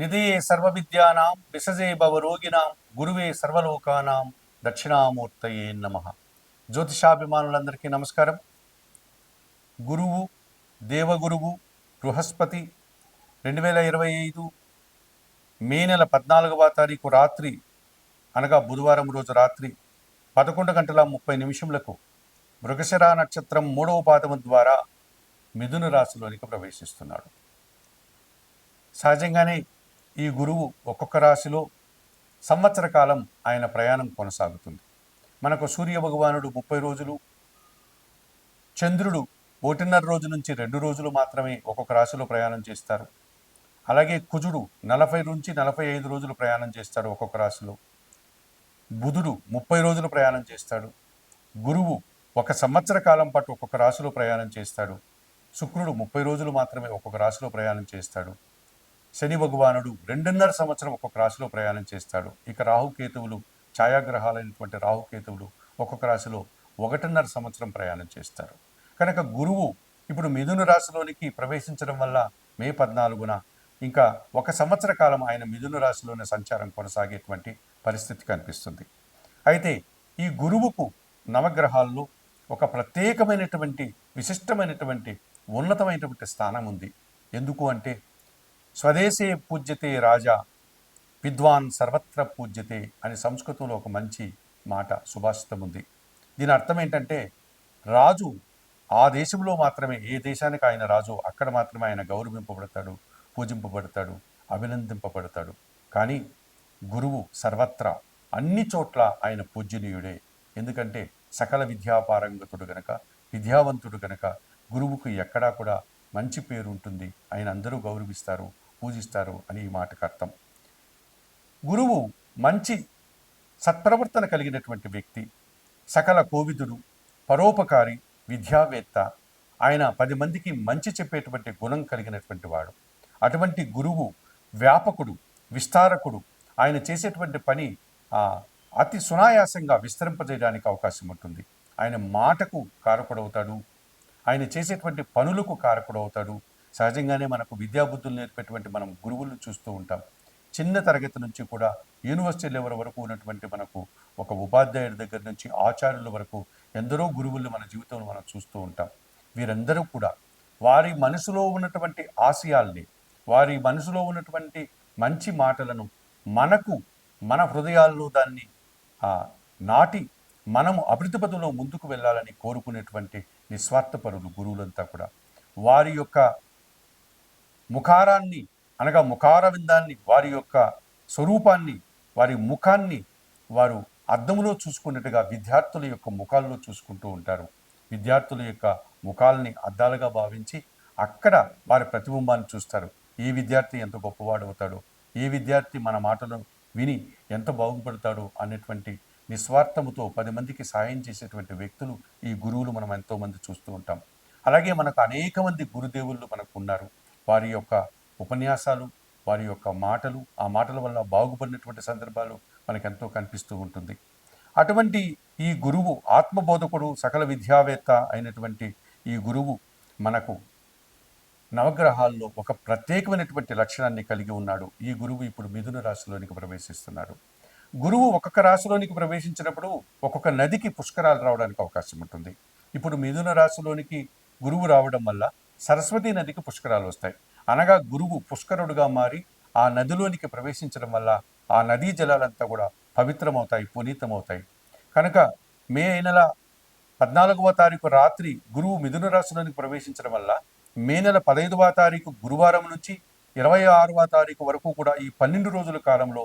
నిధే సర్వవిద్యానాం విసజే భవరోగినాం గురువే సర్వలోకానాం దక్షిణామూర్తయే నమ. జ్యోతిషాభిమానులందరికీ నమస్కారం. గురువు దేవగురువు బృహస్పతి రెండు వేల ఇరవై ఐదు మే నెల పద్నాలుగవ తారీఖు రాత్రి అనగా బుధవారం రోజు రాత్రి పదకొండు గంటల ముప్పై నిమిషములకు మృగశిర నక్షత్రం మూడవ పాదము ద్వారా మిథున రాశిలోనికి ప్రవేశిస్తున్నాడు. సహజంగానే ఈ గురువు ఒక్కొక్క రాశిలో సంవత్సర కాలం ఆయన ప్రయాణం కొనసాగుతుంది. మనకు సూర్య భగవానుడు ముప్పై రోజులు చంద్రుడు ఒకటిన్నర రోజు నుంచి రెండు రోజులు మాత్రమే ఒక్కొక్క రాశిలో ప్రయాణం చేస్తారు. అలాగే కుజుడు నలభై నుంచి నలభై ఐదు రోజులు ప్రయాణం చేస్తాడు ఒక్కొక్క రాశిలో. బుధుడు ముప్పై రోజులు ప్రయాణం చేస్తాడు. గురువు ఒక సంవత్సర కాలం పాటు ఒక్కొక్క రాశిలో ప్రయాణం చేస్తాడు. శుక్రుడు ముప్పై రోజులు మాత్రమే ఒక్కొక్క రాశిలో ప్రయాణం చేస్తాడు. శని భగవానుడు రెండున్నర సంవత్సరం ఒక్కొక్క రాశిలో ప్రయాణం చేస్తాడు. ఇక రాహుకేతువులు ఛాయాగ్రహాలైనటువంటి రాహుకేతువులు ఒక్కొక్క రాశిలో ఒకటిన్నర సంవత్సరం ప్రయాణం చేస్తారు. కనుక గురువు ఇప్పుడు మిథున రాశిలోనికి ప్రవేశించడం వల్ల మే పద్నాలుగున ఇంకా ఒక సంవత్సర కాలం ఆయన మిథున రాశిలోనే సంచారం కొనసాగేటువంటి పరిస్థితి కనిపిస్తుంది. అయితే ఈ గురువుకు నవగ్రహాల్లో ఒక ప్రత్యేకమైనటువంటి విశిష్టమైనటువంటి ఉన్నతమైనటువంటి స్థానం ఉంది. ఎందుకు అంటే స్వదేశే పూజ్యతే రాజా విద్వాన్ సర్వత్ర పూజ్యతే అని సంస్కృతంలో ఒక మంచి మాట సుభాషితం ఉంది. దీని అర్థం ఏంటంటే రాజు ఆ దేశంలో మాత్రమే ఏ దేశానికి ఆయన రాజు అక్కడ మాత్రమే ఆయన గౌరవింపబడతాడు పూజింపబడతాడు అభినందింపబడతాడు. కానీ గురువు సర్వత్రా అన్ని చోట్ల ఆయన పూజనీయుడే ఎందుకంటే సకల విద్యాపారంగతుడు గనక విద్యావంతుడు గనక గురువుకు ఎక్కడా కూడా మంచి పేరు ఉంటుంది ఆయన అందరూ గౌరవిస్తారు పూజిస్తారు అని ఈ మాటకు అర్థం. గురువు మంచి సత్ప్రవర్తన కలిగినటువంటి వ్యక్తి సకల కోవిదుడు పరోపకారి విద్యావేత్త. ఆయన పది మందికి మంచి చెప్పేటువంటి గుణం కలిగినటువంటి వాడు. అటువంటి గురువు వ్యాపకుడు విస్తారకుడు. ఆయన చేసేటువంటి పని అతి సునాయాసంగా విస్తరింపజేయడానికి అవకాశం ఉంటుంది ఆయన మాటకు కారకుడవుతాడు ఆయన చేసేటువంటి పనులకు కారకుడవుతాడు. సహజంగానే మనకు విద్యాబుద్ధులు నేర్పేటువంటి మనం గురువులను చూస్తూ ఉంటాం. చిన్న తరగతి నుంచి కూడా యూనివర్సిటీ లెవెల్ వరకు ఉన్నటువంటి మనకు ఒక ఉపాధ్యాయుడి దగ్గర నుంచి ఆచార్యుల వరకు ఎందరో గురువులు మన జీవితంలో మనం చూస్తూ ఉంటాం. వీరందరూ కూడా వారి మనసులో ఉన్నటువంటి ఆశయాల్ని వారి మనసులో ఉన్నటువంటి మంచి మాటలను మనకు మన హృదయాల్లో దాన్ని నాటి మనము అభివృద్ధి పదంలో ముందుకు వెళ్ళాలని కోరుకునేటువంటి నిస్వార్థపరులు గురువులంతా కూడా. వారి యొక్క ముఖారాన్ని అనగా ముఖారవిందాన్ని వారి యొక్క స్వరూపాన్ని వారి ముఖాన్ని వారు అద్దంలో చూసుకున్నట్టుగా విద్యార్థుల యొక్క ముఖాల్లో చూసుకుంటూ ఉంటారు. విద్యార్థుల యొక్క ముఖాలని అద్దాలుగా భావించి అక్కడ వారి ప్రతిబింబాన్ని చూస్తారు. ఏ విద్యార్థి ఎంత గొప్పవాడు అవుతాడో ఏ విద్యార్థి మన మాటలు విని ఎంత బాగుపడతాడో అనేటువంటి నిస్వార్థముతో పది మందికి సాయం చేసేటువంటి వ్యక్తులు ఈ గురువులు మనం ఎంతోమంది చూస్తూ ఉంటాం. అలాగే మనకు అనేక మంది గురుదేవుళ్ళు మనకు ఉన్నారు. వారి యొక్క ఉపన్యాసాలు వారి యొక్క మాటలు ఆ మాటల వల్ల బాగుపడినటువంటి సందర్భాలు మనకు ఎంతో కనిపిస్తూ ఉంటుంది. అటువంటి ఈ గురువు ఆత్మబోధకుడు సకల విద్యావేత్త అయినటువంటి ఈ గురువు మనకు నవగ్రహాల్లో ఒక ప్రత్యేకమైనటువంటి లక్షణాన్ని కలిగి ఉన్నాడు. ఈ గురువు ఇప్పుడు మిథున రాశిలోనికి ప్రవేశిస్తున్నాడు గురువు ఒక్కొక్క రాశిలోనికి ప్రవేశించినప్పుడు ఒక్కొక్క నదికి పుష్కరాలు రావడానికి అవకాశం ఉంటుంది. ఇప్పుడు మిథున రాశిలోనికి గురువు రావడం వల్ల సరస్వతి నదికి పుష్కరాలు వస్తాయి. అనగా గురువు పుష్కరుడుగా మారి ఆ నదిలోనికి ప్రవేశించడం వల్ల ఆ నదీ జలాలంతా కూడా పవిత్రమవుతాయి పునీతమవుతాయి. కనుక మే నెల పద్నాలుగవ తారీఖు రాత్రి గురువు మిథున రాశిలోనికి ప్రవేశించడం వల్ల మే నెల పదహైదవ తారీఖు గురువారం నుంచి ఇరవై ఆరవ తారీఖు వరకు కూడా ఈ పన్నెండు రోజుల కాలంలో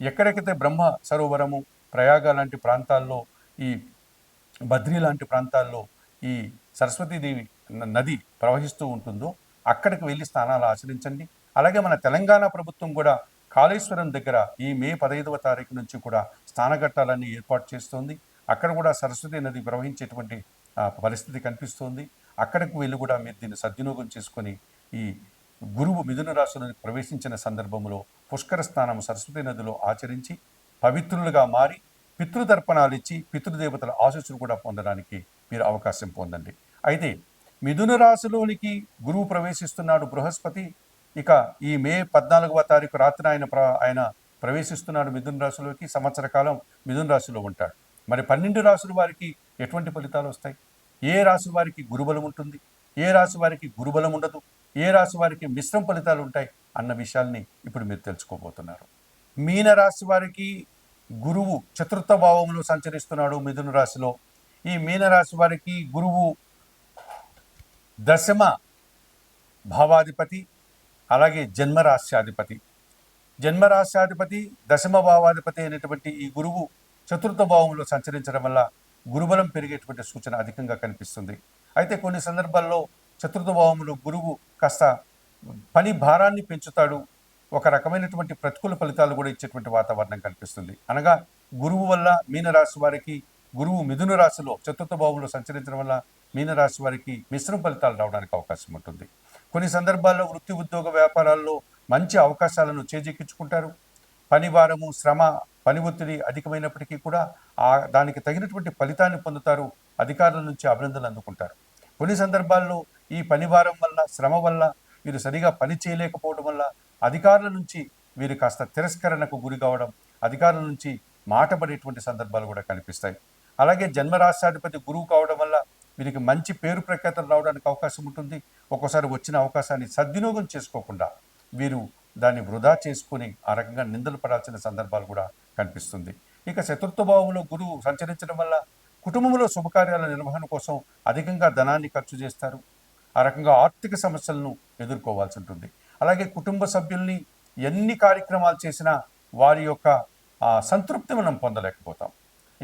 ఎక్కడెక్కితే బ్రహ్మ సరోవరము ప్రయాగ లాంటి ప్రాంతాల్లో ఈ బద్రీ లాంటి ప్రాంతాల్లో ఈ సరస్వతీదేవి నది ప్రవహిస్తూ ఉంటుందో అక్కడికి వెళ్ళి స్నానాలు ఆచరించండి. అలాగే మన తెలంగాణ ప్రభుత్వం కూడా కాళేశ్వరం దగ్గర ఈ మే పదహైదవ తారీఖు నుంచి కూడా స్నానఘట్టాలన్నీ ఏర్పాటు చేస్తోంది. అక్కడ కూడా సరస్వతి నది ప్రవహించేటువంటి పరిస్థితి కనిపిస్తోంది. అక్కడికి వెళ్ళి కూడా మీరు దీన్ని సద్వినియోగం చేసుకొని ఈ గురువు మిథున రాశిలో ప్రవేశించిన సందర్భంలో పుష్కర స్నానం సరస్వతి నదిలో ఆచరించి పవిత్రులుగా మారి పితృతర్పణాలు ఇచ్చి పితృదేవతల ఆశీస్సులు కూడా పొందడానికి మీరు అవకాశం పొందండి. అయితే మిథున రాశిలోనికి గురువు ప్రవేశిస్తున్నాడు బృహస్పతి. ఇక ఈ మే పద్నాలుగవ తారీఖు రాత్రి ఆయన ప్ర ఆయన ప్రవేశిస్తున్నాడు మిథున రాశిలోకి. సంవత్సర కాలం మిథున రాశిలో ఉంటాడు. మరి పన్నెండు రాశుల వారికి ఎటువంటి ఫలితాలు వస్తాయి? ఏ రాశి వారికి గురుబలం ఉంటుంది? ఏ రాశి వారికి గురుబలం ఉండదు? ఏ రాశి వారికి మిశ్రమ ఫలితాలు ఉంటాయి అన్న విషయాల్ని ఇప్పుడు మీరు తెలుసుకోబోతున్నారు. మీన రాశి వారికి గురువు చతుర్థ భావంలో సంచరిస్తున్నాడు మిథున రాశిలో. ఈ మీన రాశి వారికి గురువు దశమ భావాధిపతి అలాగే జన్మరాశ్యాధిపతి జన్మరాశ్యాధిపతి దశమ భావాధిపతి అయినటువంటి ఈ గురువు చతుర్థ భావంలో సంచరించడం వల్ల గురుబలం పెరిగేటువంటి సూచన అధికంగా కనిపిస్తుంది. అయితే కొన్ని సందర్భాల్లో చతుర్థ గురువు కాస్త పని భారాన్ని పెంచుతాడు. ఒక రకమైనటువంటి ప్రతికూల ఫలితాలు కూడా ఇచ్చేటువంటి వాతావరణం కనిపిస్తుంది అనగా గురువు వల్ల మీనరాశి వారికి గురువు మిథున రాశిలో చతుర్థ భావంలో సంచరించడం వల్ల మీనరాశి వారికి మిశ్రమ ఫలితాలు రావడానికి అవకాశం ఉంటుంది. కొన్ని సందర్భాల్లో వృత్తి ఉద్యోగ వ్యాపారాల్లో మంచి అవకాశాలను చేజెక్కించుకుంటారు. పని భారము శ్రమ పని ఒత్తిడి అధికమైనప్పటికీ కూడా ఆ దానికి తగినటువంటి ఫలితాన్ని పొందుతారు. అధికారుల నుంచి అభినందనలు అందుకుంటారు. కొన్ని సందర్భాల్లో ఈ పని భారం వల్ల శ్రమ వల్ల వీరు సరిగా పని చేయలేకపోవడం వల్ల అధికారుల నుంచి వీరు కాస్త తిరస్కరణకు గురి కావడం అధికారుల నుంచి మాట పడేటువంటి సందర్భాలు కూడా కనిపిస్తాయి. అలాగే జన్మరాష్ట్రాధిపతి గురువు కావడం వల్ల వీరికి మంచి పేరు ప్రఖ్యాతలు రావడానికి అవకాశం ఉంటుంది. ఒక్కోసారి వచ్చిన అవకాశాన్ని సద్వినియోగం చేసుకోకుండా వీరు దాన్ని వృధా చేసుకుని ఆ రకంగా నిందలు పడాల్సిన సందర్భాలు కూడా కనిపిస్తుంది. ఇక చతుర్థ భావంలో గురువు సంచరించడం వల్ల కుటుంబంలో శుభకార్యాల నిర్వహణ కోసం అధికంగా ధనాన్ని ఖర్చు చేస్తారు. ఆ రకంగా ఆర్థిక సమస్యలను ఎదుర్కోవాల్సి ఉంటుంది. అలాగే కుటుంబ సభ్యుల్ని ఎన్ని కార్యక్రమాలు చేసినా వారి యొక్క సంతృప్తి మనం పొందలేకపోతాం.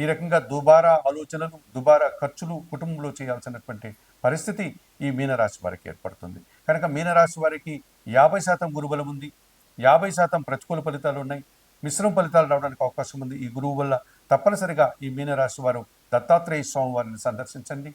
ఈ రకంగా దుబారా ఆలోచనలు దుబారా ఖర్చులు కుటుంబంలో చేయాల్సినటువంటి పరిస్థితి ఈ మీనరాశి వారికి ఏర్పడుతుంది. కనుక మీనరాశి వారికి యాభై శాతం గురుబలం ఉంది. యాభై శాతం ప్రతికూల ఫలితాలు ఉన్నాయి. మిశ్రమ ఫలితాలు రావడానికి అవకాశం ఉంది. ఈ గురువు వల్ల తప్పనిసరిగా ఈ మీనరాశి వారు దత్తాత్రేయ స్వామివారిని సందర్శించండి.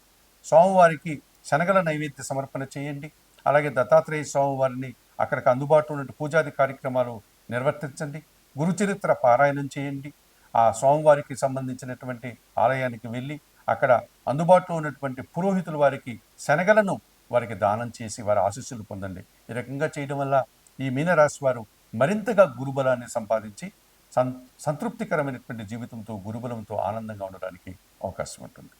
స్వామివారికి శనగల నైవేద్య సమర్పణ చేయండి. అలాగే దత్తాత్రేయ స్వామివారిని అక్కడికి అందుబాటులో ఉన్న పూజాది కార్యక్రమాలు నిర్వర్తించండి. గురుచరిత్ర పారాయణం చేయండి. ఆ స్వామివారికి సంబంధించినటువంటి ఆలయానికి వెళ్ళి అక్కడ అందుబాటులో ఉన్నటువంటి పురోహితుల వారికి శనగలను వారికి దానం చేసి వారి ఆశీస్సులు పొందండి. ఈ రకంగా చేయడం వల్ల ఈ మీనరాశి వారు మరింతగా గురుబలాన్ని సంపాదించి సంతృప్తికరమైనటువంటి జీవితంతో గురుబలంతో ఆనందంగా ఉండడానికి అవకాశం ఉంటుంది.